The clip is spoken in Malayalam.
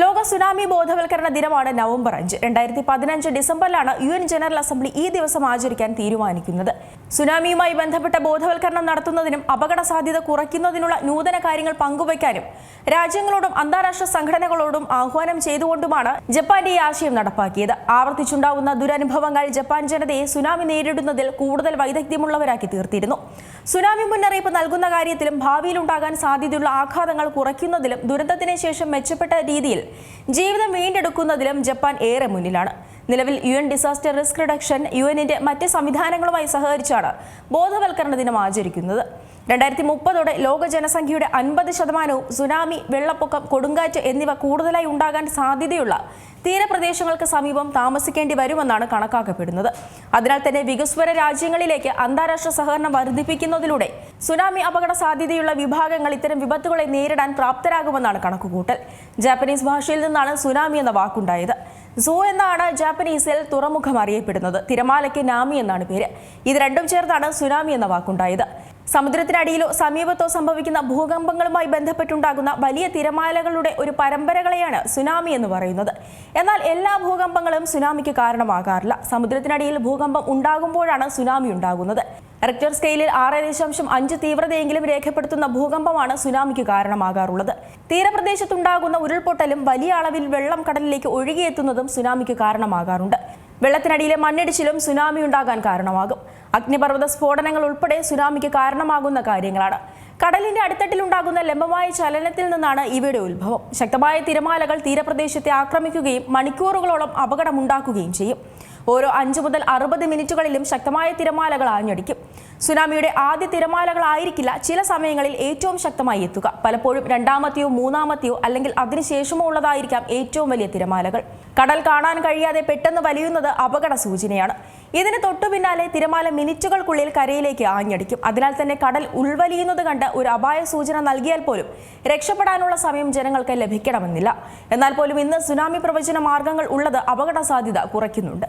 ലോക സുനാമി ബോധവൽക്കരണ ദിനമാണ് നവംബർ അഞ്ച്. രണ്ടായിരത്തി പതിനഞ്ച് ഡിസംബറിലാണ് യു എൻ ജനറൽ അസംബ്ലി ഈ ദിവസം ആചരിക്കാൻ തീരുമാനിക്കുന്നത്. സുനാമിയുമായി ബന്ധപ്പെട്ട ബോധവൽക്കരണം നടത്തുന്നതിനും അപകട സാധ്യത കുറയ്ക്കുന്നതിനുള്ള നൂതന കാര്യങ്ങൾ പങ്കുവയ്ക്കാനും രാജ്യങ്ങളോടും അന്താരാഷ്ട്ര സംഘടനകളോടും ആഹ്വാനം ചെയ്തുകൊണ്ടുമാണ് ജപ്പാന്റെ ഈ ആശയം നടപ്പാക്കിയത്. ആവർത്തിച്ചുണ്ടാവുന്ന ദുരനുഭവങ്ങൾ ജപ്പാൻ ജനതയെ സുനാമി നേരിടുന്നതിൽ കൂടുതൽ വൈദഗ്ധ്യമുള്ളവരാക്കി തീർത്തിരുന്നു. സുനാമി മുന്നറിയിപ്പ് നൽകുന്ന കാര്യത്തിലും ഭാവിയിലുണ്ടാകാൻ സാധ്യതയുള്ള ആഘാതങ്ങൾ കുറയ്ക്കുന്നതിലും ദുരന്തത്തിന് ശേഷം മെച്ചപ്പെട്ട രീതിയിൽ ജീവിതം വീണ്ടെടുക്കുന്നതിലും ജപ്പാൻ ഏറെ മുന്നിലാണ്. നിലവിൽ U N disaster risk reduction U എന്നിന്റെ മറ്റ് സംവിധാനങ്ങളുമായി സഹകരിച്ചാണ് ബോധവൽക്കരണ ദിനം ആചരിക്കുന്നത്. രണ്ടായിരത്തി മുപ്പതോടെ ലോക ജനസംഖ്യയുടെ അൻപത് ശതമാനവും സുനാമി വെള്ളപ്പൊക്കം കൊടുങ്കാറ്റ് എന്നിവ കൂടുതലായി ഉണ്ടാകാൻ സാധ്യതയുള്ള തീരപ്രദേശങ്ങൾക്ക് സമീപം താമസിക്കേണ്ടി വരുമെന്നാണ് കണക്കാക്കപ്പെടുന്നത്. അതിനാൽ തന്നെ വികസ്വര രാജ്യങ്ങളിലേക്ക് അന്താരാഷ്ട്ര സഹകരണം വർദ്ധിപ്പിക്കുന്നതിലൂടെ സുനാമി അപകട സാധ്യതയുള്ള വിഭാഗങ്ങൾ ഇത്തരം വിപത്തുകളെ നേരിടാൻ പ്രാപ്തരാകുമെന്നാണ് കണക്കുകൂട്ടൽ. ജാപ്പനീസ് ഭാഷയിൽ നിന്നാണ് സുനാമി എന്ന വാക്കുണ്ടായത്. സൂ എന്നാണ് ജാപ്പനീസിൽ തുറമുഖം അറിയപ്പെടുന്നത്. തിരമാലയ്ക്ക് നാമി എന്നാണ് പേര്. ഇത് രണ്ടും ചേർന്നാണ് സുനാമി എന്ന വാക്കുണ്ടായത്. സമുദ്രത്തിനടിയിലോ സമീപത്തോ സംഭവിക്കുന്ന ഭൂകമ്പങ്ങളുമായി ബന്ധപ്പെട്ടുണ്ടാകുന്ന വലിയ തിരമാലകളുടെ ഒരു പരമ്പരകളെയാണ് സുനാമി എന്ന് പറയുന്നത്. എന്നാൽ എല്ലാ ഭൂകമ്പങ്ങളും സുനാമിക്ക് കാരണമാകാറില്ല. സമുദ്രത്തിനടിയിൽ ഭൂകമ്പം ഉണ്ടാകുമ്പോഴാണ് സുനാമി ഉണ്ടാകുന്നത്. റിക്ടർ സ്കെയിലിൽ ആറ് ദശാംശം അഞ്ച് തീവ്രതയെങ്കിലും രേഖപ്പെടുത്തുന്ന ഭൂകമ്പമാണ് സുനാമിക്ക് കാരണമാകാറുള്ളത്. തീരപ്രദേശത്തുണ്ടാകുന്ന ഉരുൾപൊട്ടലും വലിയ അളവിൽ വെള്ളം കടലിലേക്ക് ഒഴുകിയെത്തുന്നതും സുനാമിക്ക് കാരണമാകാറുണ്ട്. വെള്ളത്തിനടിയിലെ മണ്ണിടിച്ചിലും സുനാമി ഉണ്ടാകാൻ കാരണമാകും. അഗ്നിപർവത സ്ഫോടനങ്ങൾ ഉൾപ്പെടെ സുനാമിക്ക് കാരണമാകുന്ന കാര്യങ്ങളാണ്. കടലിന്റെ അടിത്തട്ടിലുണ്ടാകുന്ന ലംബമായ ചലനത്തിൽ നിന്നാണ് ഇവയുടെ ഉത്ഭവം. ശക്തമായ തിരമാലകൾ തീരപ്രദേശത്തെ ആക്രമിക്കുകയും മണിക്കൂറുകളോളം അപകടമുണ്ടാക്കുകയും ചെയ്യും. ഓരോ അഞ്ചു മുതൽ അറുപത് മിനിറ്റുകളിലും ശക്തമായ തിരമാലകൾ ആഞ്ഞടിക്കും. സുനാമിയുടെ ആദ്യ തിരമാലകളായിരിക്കില്ല ചില സമയങ്ങളിൽ ഏറ്റവും ശക്തമായി എത്തുക. പലപ്പോഴും രണ്ടാമത്തെയോ മൂന്നാമത്തെയോ അല്ലെങ്കിൽ അതിനുശേഷമോ ഉള്ളതായിരിക്കാം ഏറ്റവും വലിയ തിരമാലകൾ. കടൽ കാണാൻ കഴിയാതെ പെട്ടെന്ന് വലിയുന്നത് അപകട സൂചനയാണ്. ഇതിന് തൊട്ടു പിന്നാലെ തിരമാല മിനിറ്റുകൾക്കുള്ളിൽ കരയിലേക്ക് ആഞ്ഞടിക്കും. അതിനാൽ തന്നെ കടൽ ഉൾവലിയുന്നത് കണ്ട് ഒരു അപായ സൂചന നൽകിയാൽ പോലും രക്ഷപ്പെടാനുള്ള സമയം ജനങ്ങൾക്ക് ലഭിക്കണമെന്നില്ല. എന്നാൽ പോലും ഇന്ന് സുനാമി പ്രവചന മാർഗങ്ങൾ ഉള്ളത് അപകട സാധ്യത കുറയ്ക്കുന്നുണ്ട്.